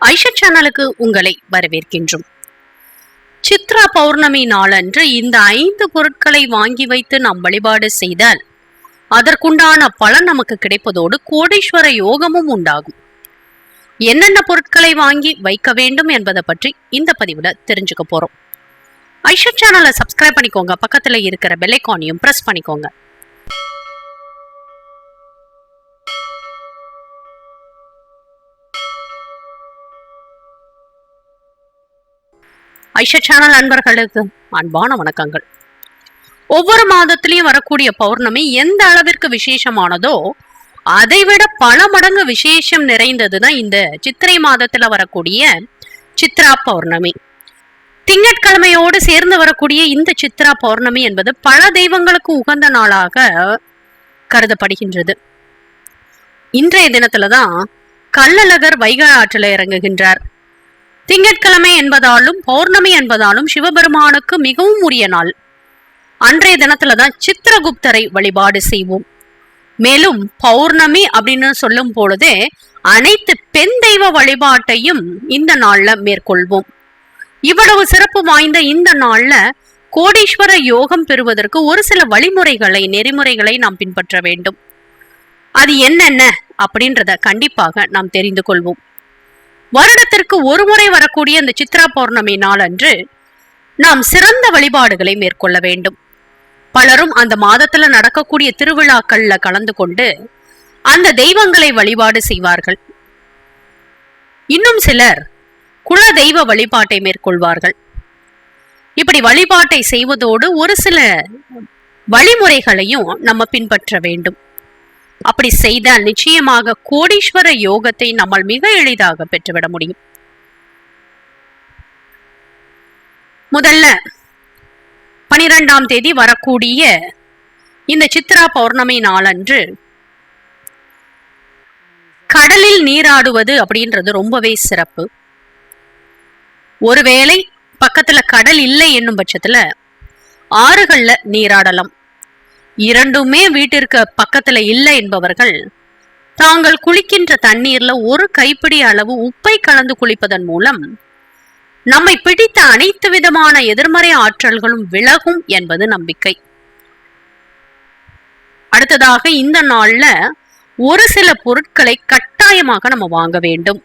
ஐஷா சேனலுக்கு உங்களை வரவேற்கின்றோம். சித்ரா பௌர்ணமி நாளன்று இந்த ஐந்து பொருட்களை வாங்கி வைத்து நாம் வழிபாடு செய்தால் அதற்குண்டான பலன் நமக்கு கிடைப்பதோடு கோடீஸ்வர யோகமும் உண்டாகும். என்னென்ன பொருட்களை வாங்கி வைக்க வேண்டும் என்பதை பற்றி இந்த பதிவுல தெரிஞ்சுக்க போறோம். ஐஷா சேனலை சப்ஸ்கிரைப் பண்ணிக்கோங்க. பக்கத்துல இருக்கிற பெல்லைக்கானையும் ப்ரெஸ் பண்ணிக்கோங்க. ஐஷா சேனல் அன்பர்களுக்கு அன்பான வணக்கங்கள். ஒவ்வொரு மாதத்திலையும் வரக்கூடிய பௌர்ணமி எந்த அளவிற்கு விசேஷமானதோ அதைவிட பல மடங்கு விசேஷம் நிறைந்ததுதான் இந்த சித்திரை மாதத்துல வரக்கூடிய சித்ரா பௌர்ணமி. திங்கட்கிழமையோடு சேர்ந்து வரக்கூடிய இந்த சித்ரா பௌர்ணமி என்பது பல தெய்வங்களுக்கு உகந்த நாளாக கருதப்படுகின்றது. இன்றைய தினத்துலதான் கள்ளழகர் வைகை ஆற்றில் இறங்குகின்றார். திங்கட்கிழமை என்பதாலும் பௌர்ணமி என்பதாலும் சிவபெருமானுக்கு மிகவும் உரிய நாள். அன்றைய தினத்துல தான் சித்திரகுப்தரை வழிபாடு செய்வோம். மேலும் பௌர்ணமி அப்படின்னு சொல்லும் பொழுதே அனைத்து பெண் தெய்வ வழிபாட்டையும் இந்த நாள்ல மேற்கொள்வோம். இவ்வளவு சிறப்பு வாய்ந்த இந்த நாள்ல கோடீஸ்வர யோகம் பெறுவதற்கு ஒரு சில வழிமுறைகளை நெறிமுறைகளை நாம் பின்பற்ற வேண்டும். அது என்னென்ன அப்படின்றத கண்டிப்பாக நாம் தெரிந்து கொள்வோம். வருடத்திற்கு ஒரு முறை வரக்கூடிய இந்த சித்ரா பௌர்ணமி நாளன்று நாம் சிறந்த வழிபாடுகளை மேற்கொள்ள வேண்டும். பலரும் அந்த மாதத்துல நடக்கக்கூடிய திருவிழாக்கள்ல கலந்து கொண்டு அந்த தெய்வங்களை வழிபாடு செய்வார்கள். இன்னும் சிலர் குல தெய்வ வழிபாட்டை மேற்கொள்வார்கள். இப்படி வழிபாட்டை செய்வதோடு ஒரு சில வழிமுறைகளையும் நம்ம பின்பற்ற வேண்டும். அப்படி செய்தால் நிச்சயமாக கோடீஸ்வர யோகத்தை நம்மால் மிக எளிதாக பெற்றுவிட முடியும். முதல்ல பனிரெண்டாம் தேதி வரக்கூடிய இந்த சித்ரா பௌர்ணமி நாளன்று கடலில் நீராடுவது அப்படின்றது ரொம்பவே சிறப்பு. ஒருவேளை பக்கத்துல கடல் இல்லை என்னும் பட்சத்துல ஆறுகள்ல நீராடலாம். இரண்டுமே வீட்டிற்கு பக்கத்துல இல்லை என்பவர்கள் தாங்கள் குளிக்கின்ற தண்ணீர்ல ஒரு கைப்பிடி அளவு உப்பை கலந்து குளிப்பதன் மூலம் நம்மை பிடித்த அனைத்து விதமான எதிர்மறை ஆற்றல்களும் விலகும் என்பது நம்பிக்கை. அடுத்ததாக இந்த நாள்ல ஒரு சில பொருட்களை கட்டாயமாக நம்ம வாங்க வேண்டும்.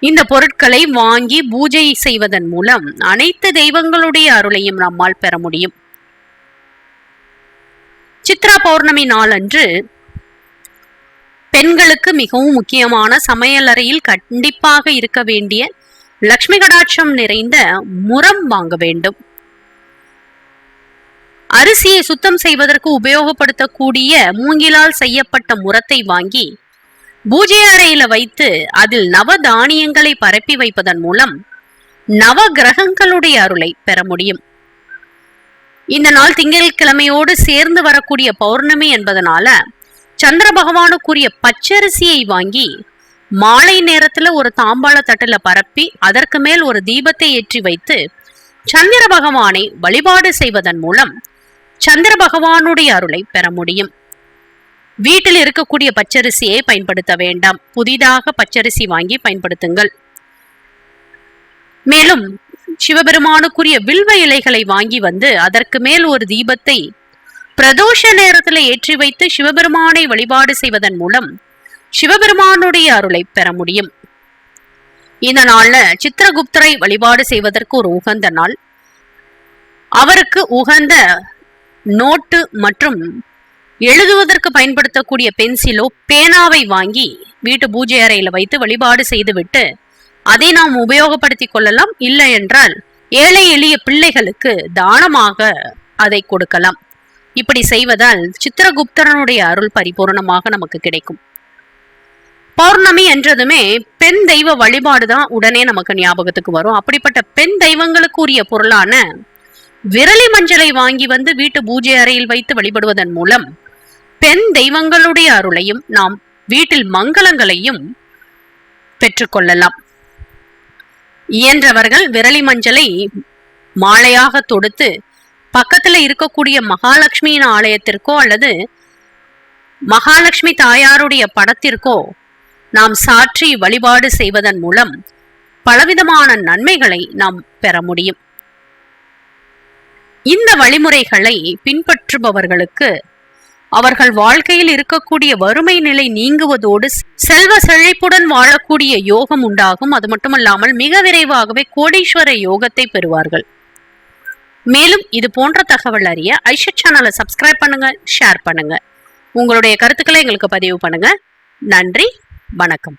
இந்த பொருட்களை வாங்கி பூஜை செய்வதன் மூலம் அனைத்து தெய்வங்களுடைய அருளையும் நம்மால் பெற முடியும். சித்ரா பௌர்ணமி நாளன்று பெண்களுக்கு மிகவும் முக்கியமான சமையலறையில் கண்டிப்பாக இருக்க வேண்டிய லக்ஷ்மி கடாட்சம் நிறைந்த முரம் வாங்க வேண்டும். அரிசியை சுத்தம் செய்வதற்கு உபயோகப்படுத்தக்கூடிய மூங்கிலால் செய்யப்பட்ட முரத்தை வாங்கி பூஜை அறையில வைத்து அதில் நவ தானியங்களை பரப்பி வைப்பதன் மூலம் நவ கிரகங்களுடைய அருளை பெற முடியும். இந்த நாள் திங்கட்கிழமையோடு சேர்ந்து வரக்கூடிய பௌர்ணமி என்பதனால சந்திர பகவானுக்குரிய பச்சரிசியை வாங்கி மாலை நேரத்துல ஒரு தாம்பாள தட்டுல பரப்பி அதற்கு மேல் ஒரு தீபத்தை ஏற்றி வைத்து சந்திர பகவானை வழிபாடு செய்வதன் மூலம் சந்திர பகவானுடைய அருளை பெற முடியும். வீட்டில் இருக்கக்கூடிய பச்சரிசியை பயன்படுத்த வேண்டாம். புதிதாக பச்சரிசி வாங்கி பயன்படுத்துங்கள். மேலும் சிவபெருமானுக்குரிய வில்வ இலைகளை வாங்கி வந்து அதற்கு மேல் ஒரு தீபத்தை பிரதோஷ நேரத்தில் ஏற்றி வைத்து சிவபெருமானை வழிபாடு செய்வதன் மூலம் சிவபெருமானுடைய அருளை பெற முடியும். இந்த நாள்ல சித்திரகுப்தரை வழிபாடு செய்வதற்கு ஒரு உகந்த நாள். அவருக்கு உகந்த நோட்டு மற்றும் எழுதுவதற்கு பயன்படுத்தக்கூடிய பென்சிலோ பேனாவை வாங்கி வீட்டு பூஜை அறையில வைத்து வழிபாடு செய்துவிட்டு அதை நாம் உபயோகப்படுத்திக் கொள்ளலாம். இல்லை என்றால் ஏழை எளிய பிள்ளைகளுக்கு தானமாக அதை கொடுக்கலாம். இப்படி செய்வதால் சித்திரகுப்தரனுடைய அருள் பரிபூர்ணமாக நமக்கு கிடைக்கும். பௌர்ணமி என்றதுமே பெண் தெய்வ வழிபாடுதான் உடனே நமக்கு ஞாபகத்துக்கு வரும். அப்படிப்பட்ட பெண் தெய்வங்களுக்குரிய பொருளான விரலி மஞ்சளை வாங்கி வந்து வீட்டு பூஜை அறையில் வைத்து வழிபடுவதன் மூலம் பெண் தெய்வங்களுடைய அருளையும் நாம் வீட்டில் மங்களங்களையும் பெற்றுக்கொள்ளலாம் இயன்றவர்கள் விரலி மஞ்சளை மாலையாக தொடுத்து பக்கத்துல இருக்கக்கூடிய மகாலட்சுமியின் ஆலயத்திற்கோ அல்லது மகாலட்சுமி தாயாருடைய படத்திற்கோ நாம் சாற்றி வழிபாடு செய்வதன் மூலம் பலவிதமான நன்மைகளை நாம் பெற முடியும். இந்த வழிமுறைகளை பின்பற்றுபவர்களுக்கு அவர்கள் வாழ்க்கையில் இருக்கக்கூடிய வறுமை நிலை நீங்குவதோடு செல்வ செழிப்புடன் வாழக்கூடிய யோகம் உண்டாகும். அது மட்டுமல்லாமல் மிக விரைவாகவே கோடீஸ்வர யோகத்தை பெறுவார்கள். மேலும் இது போன்ற தகவல் அறிய ஐஷட் சேனலை சப்ஸ்கிரைப் பண்ணுங்க ஷேர் பண்ணுங்க. உங்களுடைய கருத்துக்களை எங்களுக்கு பதிவு பண்ணுங்க. நன்றி வணக்கம்.